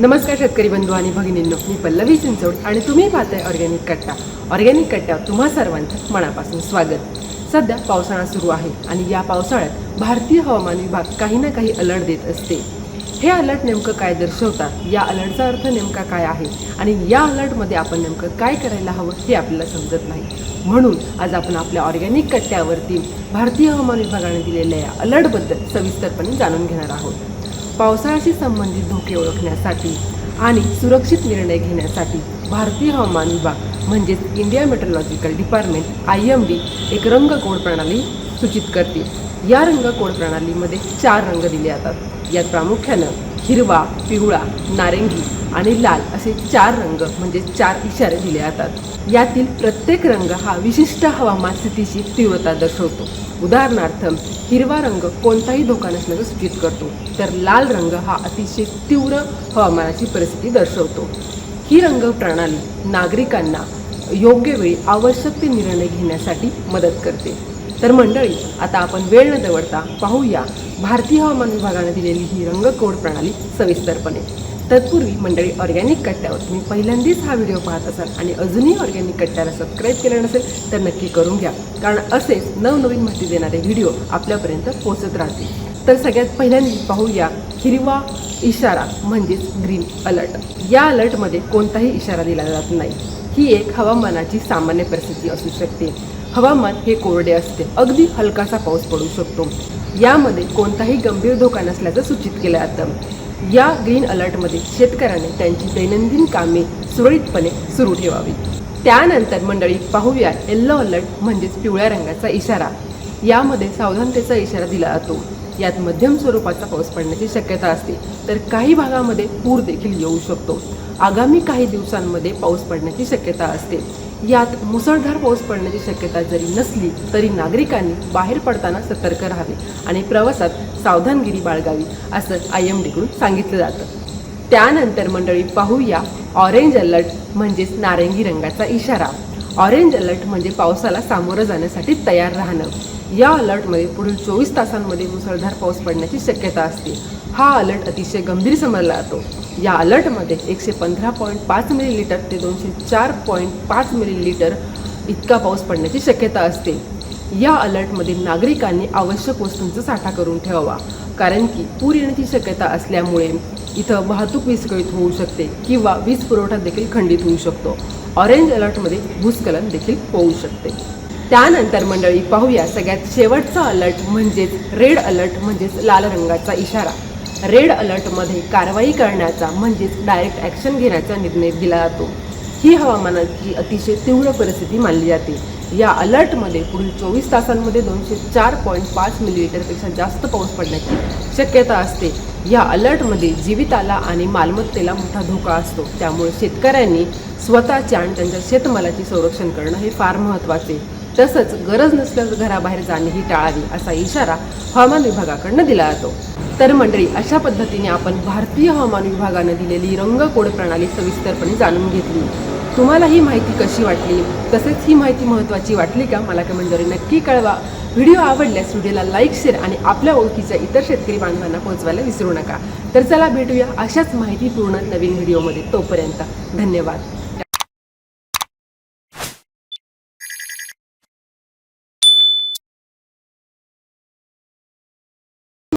नमस्कार शेतकरी बंधू आणि भगिनींनो मी पल्लवी चिंचवड आणि तुम्ही पाहताय ऑर्गॅनिक कट्टा. ऑर्गॅनिक कट्ट्यावर तुम्हा सर्वांचं मनापासून स्वागत. सध्या पावसाळा सुरू आहे आणि या पावसाळ्यात भारतीय हवामान विभाग काही ना काही अलर्ट देत असते. हे अलर्ट नेमकं काय दर्शवतात या अलर्टचा अर्थ नेमका काय आहे? आणि या अलर्टमध्ये आपण नेमकं काय करायला हवं हे आपल्याला समजत नाही. म्हणून आज आपण आपल्या ऑर्गॅनिक कट्ट्यावरती भारतीय हवामान विभागाने दिलेल्या या अलर्टबद्दल सविस्तरपणे जाणून घेणार आहोत. पावसाळ्याशी संबंधित धोके ओळखण्यासाठी आणि सुरक्षित निर्णय घेण्यासाठी भारतीय हवामान विभाग म्हणजेच India meteorological department I M D एक रंग कोड प्रणाली सूचित करते. या रंग कोड प्रणालीमध्ये चार रंग दिले जातात. यात प्रामुख्यानं हिरवा पिवळा नारंगी आणि लाल असे चार रंग म्हणजे चार इशारे दिले जातात. यातील प्रत्येक रंग हा विशिष्ट हवामान स्थितीची तीव्रता दर्शवतो. उदाहरणार्थ हिरवा रंग कोणताही धोका नसल्याचं सूचित करतो तर लाल रंग हा अतिशय तीव्र हवामानाची परिस्थिती दर्शवतो. ही रंग प्रणाली नागरिकांना योग्य वेळी आवश्यक ते निर्णय घेण्यासाठी मदत करते. तर मंडळी आता आपण वेळ न दवडता पाहूया भारतीय हवामान विभागाने दिलेली ही रंगकोड प्रणाली सविस्तरपणे. तत्पूर्वी मंडळी ऑर्गॅनिक कट्ट्यावर तुम्ही पहिल्यांदाच हा व्हिडिओ पाहत असाल आणि अजूनही ऑर्गॅनिक कट्ट्याला सबस्क्राईब केलं नसेल तर नक्की करून घ्या. कारण असेच नवनवीन माहिती देणारे व्हिडिओ आपल्यापर्यंत पोहोचत राहतील. तर सगळ्यात पहिल्यांदा पाहूया हिरवा इशारा म्हणजेच ग्रीन अलर्ट या अलर्टमध्ये कोणताही इशारा दिला जात नाही. ही एक हवामानाची सामान्य परिस्थिती असू शकते. हवामान हे कोरडे असते. अगदी हलकासा पाऊस पडू शकतो. यामध्ये कोणताही गंभीर धोका नसल्याचं सूचित केलं जातं. या ग्रीन अलर्टमध्ये शेतकऱ्याने त्यांची दैनंदिन कामे सुरळीतपणे सुरू ठेवावी. त्यानंतर मंडळी पाहूया येल्लो अलर्ट म्हणजेच पिवळ्या रंगाचा इशारा. यामध्ये सावधानतेचा इशारा दिला जातो. यात मध्यम स्वरूपाचा पाऊस पडण्याची शक्यता असते. तर काही भागामध्ये पूर देखील येऊ शकतो. आगामी काही दिवसांमध्ये पाऊस पडण्याची शक्यता असते. यात मुसळधार पाऊस पडण्याची शक्यता जरी नसली तरी नागरिकांनी बाहेर पडताना सतर्क राहावे आणि प्रवासात सावधानगिरी बाळगावी असं आय एम डीकडून सांगितलं जातं. त्यानंतर मंडळी पाहूया ऑरेंज अलर्ट म्हणजेच नारंगी रंगाचा इशारा. ऑरेंज अलर्ट म्हणजे पावसाला सामोरं जाण्यासाठी तयार राहणं. या अलर्टमध्ये पुढील चोवीस तासांमध्ये मुसळधार पाऊस पडण्याची शक्यता असते. हा अलर्ट अतिशय गंभीर समजला जातो. या अलर्टमध्ये एकशे पंधरा पॉईंट पाच मिलीलिटर ते दोनशे चार पॉईंट पाच मिलीलिटर इतका पाऊस पडण्याची शक्यता असते. या अलर्टमध्ये नागरिकांनी आवश्यक वस्तूंचा साठा करून ठेवावा कारण की पूर येण्याची शक्यता असल्यामुळे इथं वाहतूक विस्कळीत होऊ शकते किंवा वीज पुरवठा देखील खंडित होऊ शकतो. ऑरेंज अलर्टमध्ये भूस्खलन देखील होऊ शकते. त्यानंतर मंडळी पाहूया सगळ्यात शेवटचा अलर्ट म्हणजेच रेड अलर्ट म्हणजेच लाल रंगाचा इशारा. रेड अलर्टमध्ये कारवाई करण्याचा म्हणजेच डायरेक्ट ॲक्शन घेण्याचा निर्णय दिला जातो. ही हवामानाची अतिशय तीव्र परिस्थिती मानली जाते. या अलर्टमध्ये पुढील चोवीस तासांमध्ये दोनशे चार पॉईंट पाच मिलीमीटरपेक्षा जास्त पाऊस पडण्याची शक्यता असते. या अलर्टमध्ये जीविताला आणि मालमत्तेला मोठा धोका असतो. त्यामुळे शेतकऱ्यांनी स्वतःच्या आणि त्यांच्या शेतमालाचे संरक्षण करणं हे फार महत्त्वाचे. तसंच गरज नसल्यास घराबाहेर जाणेही टाळावी असा इशारा हवामान विभागाकडनं दिला जातो. तर मंडळी अशा पद्धतीने आपण भारतीय हवामान विभागानं दिलेली रंग कोड प्रणाली सविस्तरपणे जाणून घेतली. तुम्हाला ही माहिती कशी वाटली? तसेच ही माहिती महत्त्वाची वाटली का? मला कमेंटद्वारे नक्की कळवा. व्हिडिओ आवडल्यास व्हिडिओला लाईक शेअर आणि आपल्या ओळखीच्या इतर शेतकरी बांधवांना पोहोचवायला विसरू नका. तर चला भेटूया अशाच माहितीपूर्ण नवीन व्हिडिओमध्ये तोपर्यंत धन्यवाद.